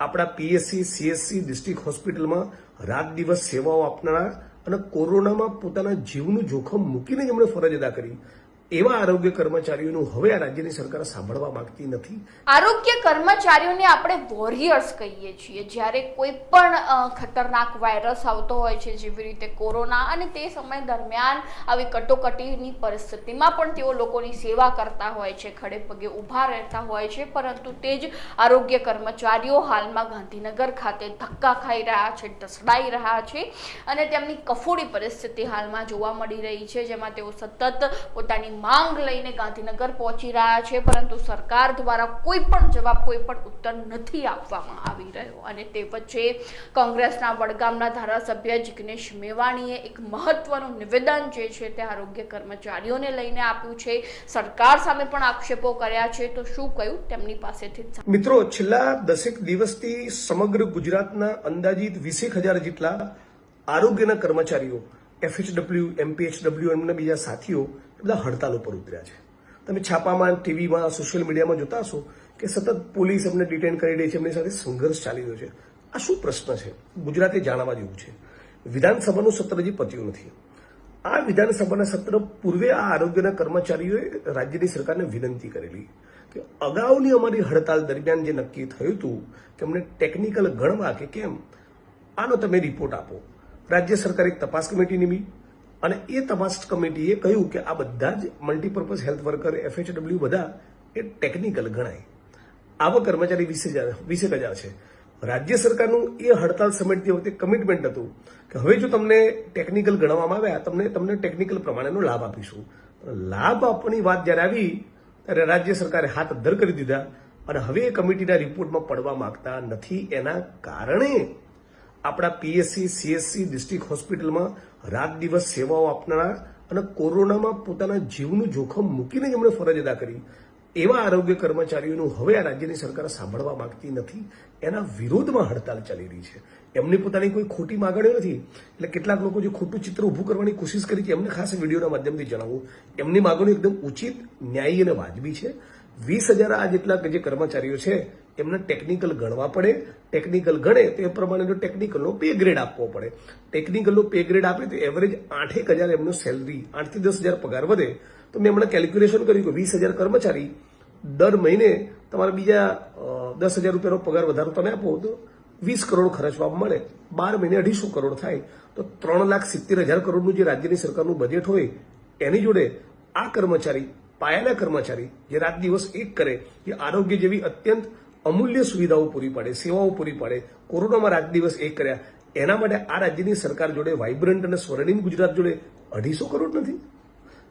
આપણા PSC CSC district હોસ્પિટલમાં રાત દિવસ સેવાઓ આપનારા અને કોરોનામાં પોતાના જીવનું જોખમ મૂકીને એમણે ફરજ અદા કરી. એવા આરોગ્ય કર્મચારીઓનું હવે આ રાજ્યની સરકાર સાંભળવા માંગતી નથી. આરોગ્ય કર્મચારીઓને આપણે વોરિયર્સ કહીએ છીએ. જ્યારે કોઈ પણ ખતરનાક વાયરસ આવતો હોય છે, જેવી રીતે કોરોના અને તે સમય દરમિયાન આવી કટોકટીની પરિસ્થિતિમાં પણ તેઓ લોકોની સેવા કરતા હોય છે, ખડે પગે ઊભા રહેતા હોય છે. પરંતુ તે જ આરોગ્ય કર્મચારીઓ હાલમાં ગાંધીનગર ખાતે ધક્કા ખાઈ રહ્યા છે, ઢસડાઈ રહ્યા છે અને તેમની કફોડી પરિસ્થિતિ હાલમાં જોવા મળી રહી છે, જેમાં તેઓ સતત પોતાની માંગ લઈને ગાંધીનગર પહોંચી રહ્યા છે, પરંતુ સરકાર દ્વારા કોઈ પણ જવાબ, કોઈ પણ ઉત્તર નથી આપવામાં આવી રહ્યો. અને તે વચ્ચે કોંગ્રેસના વડગામના ધારાસભ્ય જિગ્નેશ મેવાણીએ એક મહત્વનું નિવેદન જે છે તે આરોગ્ય કર્મચારીઓને લઈને આપ્યું છે. સરકાર સામે પણ આક્ષેપો કર્યા છે. તો શું કહ્યું તેમની પાસેથી? મિત્રો, છેલ્લા દસેક દિવસથી સમગ્ર ગુજરાતના અંદાજિત વીસેક હજાર જેટલા આરોગ્યના કર્મચારીઓ, એફએચડબલ્યુ, એમપીએચડબલ્યુ એમના બીજા સાથીઓ બધા હડતાલ ઉપર ઉતર્યા છે. તમે છાપામાં ટીવીમાં સોશિયલ મીડિયામાં જોતા હશો કે સતત પોલીસ એમને ડિટેન કરી રહી છે, એમની સાથે સંઘર્ષ ચાલી રહ્યો છે. આ શું પ્રશ્ન છે? ગુજરાતે જાણવા જેવું છે. વિધાનસભાનું સત્ર હજી પત્યું નથી. આ વિધાનસભાના સત્ર પૂર્વે આ આરોગ્યના કર્મચારીઓએ રાજ્યની સરકારને વિનંતી કરેલી કે અગાઉની અમારી હડતાલ દરમિયાન જે નક્કી થયું હતું કે અમને ટેકનિકલ ગણવા કે કેમ, આનો તમે રિપોર્ટ આપો. રાજ્ય સરકારે એક તપાસ કમિટી નીમી અને એ તપાસ કમિટીએ કહ્યું કે આ બધા જ મલ્ટીપર્પઝ હેલ્થ વર્કર એફએચડબલ્યુ બધા એ ટેકનિકલ ગણાય. આવા કર્મચારી વીસ હજાર વીસેક હજાર છે. રાજ્ય સરકારનું એ હડતાલ સમિટતી વખતે કમિટમેન્ટ હતું કે હવે જો તમને ટેકનિકલ ગણવામાં આવ્યા તમને તમને ટેકનિકલ પ્રમાણેનો લાભ આપીશું. લાભ આપવાની વાત જ્યારે આવી, ત્યારે રાજ્ય સરકારે હાથ અદ્ધર કરી દીધા અને હવે એ કમિટીના રિપોર્ટમાં પડવા માંગતા નથી. એના કારણે આપણા પીએસસી સીએસસી ડિસ્ટ્રિક્ટ હોસ્પિટલમાં રાત દિવસ સેવાઓ આપનારા અને કોરોનામાં પોતાના જીવનું જોખમ મૂકીને જેમણે ફરજ અદા કરી. એવા આરોગ્ય કર્મચારીઓનું હવે આ રાજ્યની સરકાર સાંભળવા માંગતી નથી. એના વિરોધમાં હડતાલ ચાલી રહી છે. એમની પોતાની કોઈ ખોટી માગણીઓ નથી. એટલે કેટલાક લોકો જે ખોટું ચિત્ર ઊભું કરવાની કોશિશ કરી છે, એમને ખાસ વિડીયોના માધ્યમથી જણાવું. એમની માગણીઓ એકદમ ઉચિત, ન્યાયી અને વાજબી છે. વીસ હજાર આ જેટલા જે કર્મચારીઓ છે એમને ટેકનિકલ ગણવા પડે ટેકનિકલ ગણે તો એ પ્રમાણેનો ટેકનિકલનો પે ગ્રેડ આપવો પડે. ટેકનિકલનો પે ગ્રેડ આપે તો એવરેજ આઠેક હજાર એમનો સેલરી આઠથી દસ હજાર પગાર વધે. તો મેં હમણાં કેલ્ક્યુલેશન કર્યું કે વીસ હજાર કર્મચારી દર મહિને તમારે બીજા દસ હજાર રૂપિયાનો પગાર વધારો તમે આપો તો વીસ કરોડ ખર્ચવા મળે. બાર મહિને અઢીસો કરોડ થાય. તો ત્રણ લાખ સિત્તેર હજાર કરોડનું જે રાજ્યની સરકારનું બજેટ હોય, એની જોડે આ કર્મચારી, પાયાના કર્મચારી જે રાત દિવસ એક કરે જે આરોગ્ય જેવી અત્યંત અમૂલ્ય સુવિધાઓ પૂરી પાડે, સેવાઓ પૂરી પાડે, કોરોનામાં રાત દિવસ એક કર્યા. એના માટે આ રાજ્યની સરકાર જોડે વાઇબ્રન્ટ અને સ્વર્ણિમ ગુજરાત જોડે અઢીસો કરોડ નથી.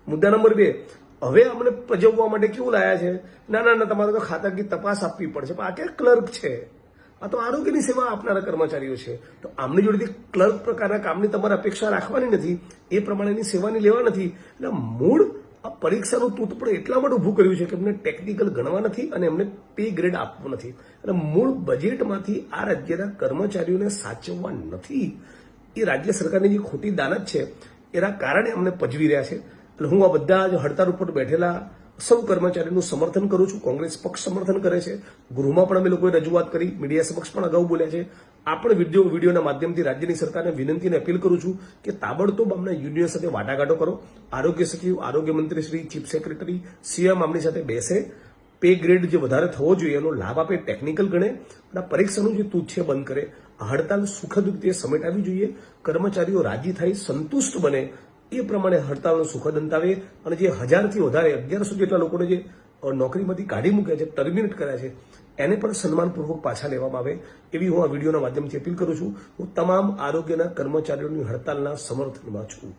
મુદ્દા નંબર બે, હવે અમને પજવવા માટે કેવું લાયા છે? ના ના ના, તમારે તો તપાસ આપવી પડશે. પણ આ ક્યાં ક્લર્ક છે? આ તો આરોગ્યની સેવા આપનારા કર્મચારીઓ છે. તો આમની જોડેથી ક્લર્ક પ્રકારના કામની તમારે અપેક્ષા રાખવાની નથી. એ પ્રમાણેની સેવાની લેવા નથી. એટલે મૂળ આ પરીક્ષાનું તૂત પણ એટલા માટે ઊભું કર્યું છે કે એમને ટેકનિકલ ગણવા નથી અને એમને પે ગ્રેડ આપવો નથી. અને મૂળ બજેટમાંથી આ રાજ્યના કર્મચારીઓને સાચવવા નથી. એ રાજ્ય સરકારની જે ખોટી દાનત છે, એના કારણે અમને પજવી રહ્યા છે. એટલે હું આ બધા જ હડતાળ ઉપર બેઠેલા સૌ કર્મચારીનું સમર્થન કરું છું, કોંગ્રેસ પક્ષ સમર્થન કરે છે. ગૃહમાં પણ અમે લોકોએ રજૂઆત કરી, મીડિયા સમક્ષ પણ અગાઉ બોલ્યા છે. આ પણ વીડિયો, વિડીયોના માધ્યમથી રાજ્યની સરકારને વિનંતી અને અપીલ કરું છું કે તાબડતોબ અમને યુનિયન સાથે વાટાઘાટો કરો. આરોગ્ય સચિવ, આરોગ્ય મંત્રી શ્રી, ચીફ સેક્રેટરી સીએમ આમની સાથે બેસે. પે ગ્રેડ જે વધારે થવો જોઈએ, એનો લાભ આપે, ટેકનિકલ ગણે. અને પરીક્ષાનું જે તૂત છે બંધ કરે, હડતાલ સુખદ રીતે સમેટાવી જોઈએ. કર્મચારીઓ રાજી થાય, સંતુષ્ટ બને. એ પ્રમાણે હડતાલનો સુખદ અંત આવે અને જે હજારથી વધારે અગિયારસો જેટલા લોકોને જે નોકરીમાંથી કાઢી મૂક્યા છે ટર્મિનેટ કર્યા છે, એને પણ સન્માનપૂર્વક પાછા લેવામાં આવે એવી હું આ વિડીયોના માધ્યમથી અપીલ કરું છું. હું તમામ આરોગ્યના કર્મચારીઓની હડતાલના સમર્થનમાં છું.